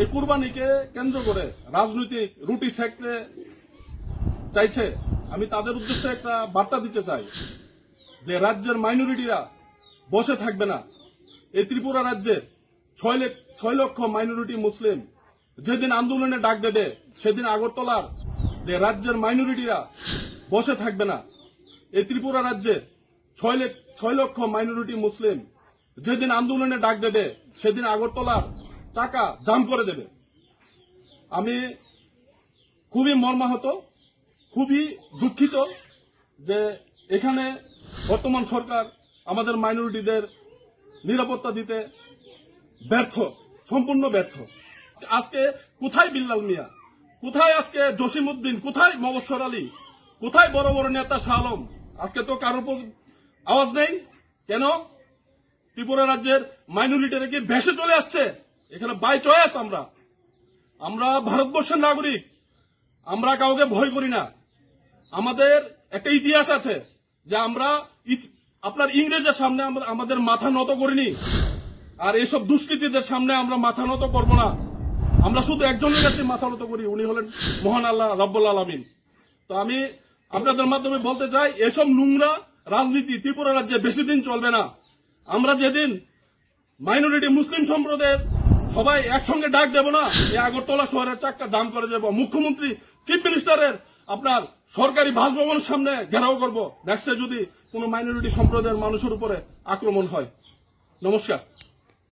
এই কুরবানিকে কেন্দ্র করে রাজনৈতিক রুটি সেকতে চাইছে। আমি তাদের উদ্দেশ্যে একটা বার্তা দিতে চাই যে রাজ্যের মাইনরিটিরা বসে থাকবে না। এই ত্রিপুরা রাজ্যের ছয় লক্ষ মাইনরিটি মুসলিম যেদিন আন্দোলনে ডাক দেবে, সেদিন আগরতলার যে রাজ্যের মাইনরিটিরা বসে থাকবে না, এই ত্রিপুরা লেখ- ছয় লক্ষ মাইনরিটি মুসলিম যেদিন আন্দোলনে ডাক দেবে, সেদিন আগরতলার চাকা জাম করে দেবে। আমি খুবই মর্মাহত, খুবই দুঃখিত যে এখানে বর্তমান সরকার আমাদের মাইনরিটিদের নিরাপত্তা দিতে ব্যর্থ, সম্পূর্ণ ব্যর্থ। আজকে কোথায় বিল্লাল মিয়া? কোথায় আজকে জসিম উদ্দিন কোথায় মবস্বর আলী? কোথায় বড় বড় নেতা শাহ আলম? আজকে তো কারোর আওয়াজ নেই। কেন? ত্রিপুরা রাজ্যের মাইনরিটিরা কি ভেসে চলে আসছে? এখানে বাই চয়েস আমরা। আমরা ভারতবর্ষের নাগরিক। আমরা কাউকে ভয় করি না। আমাদের একটা ইতিহাস আছে যে আমরা আপনার ইংরেজের সামনে আমাদের মাথা নত করিনি। আর এইসব দুষ্কৃতীদের সামনে আমরা মাথা নত করব না। আমরা শুধু একজনের কাছে মাথা নত করি, উনি হলেন মহান আল্লাহ রব্বুল আলমিন। তো আমি আপনাদের মাধ্যমে বলতে চাই, এসব নোংরা রাজনীতি ত্রিপুরা রাজ্যে বেশি দিন চলবে না। আমরা যেদিন মাইনরিটি মুসলিম সম্প্রদায়ের সবাই একসঙ্গে ডাক দেব না। এই আগরতলা শহরের চাকটা দাম করে যাব মুখ্যমন্ত্রী, চিফ মিনিস্টারের আপনার সরকারি বাসভবনের সামনে ঘেরাও করব। নেক্সটে যদি কোনো মাইনরিটি সম্প্রদায়ের মানুষের উপরে আক্রমণ হয়। নমস্কার।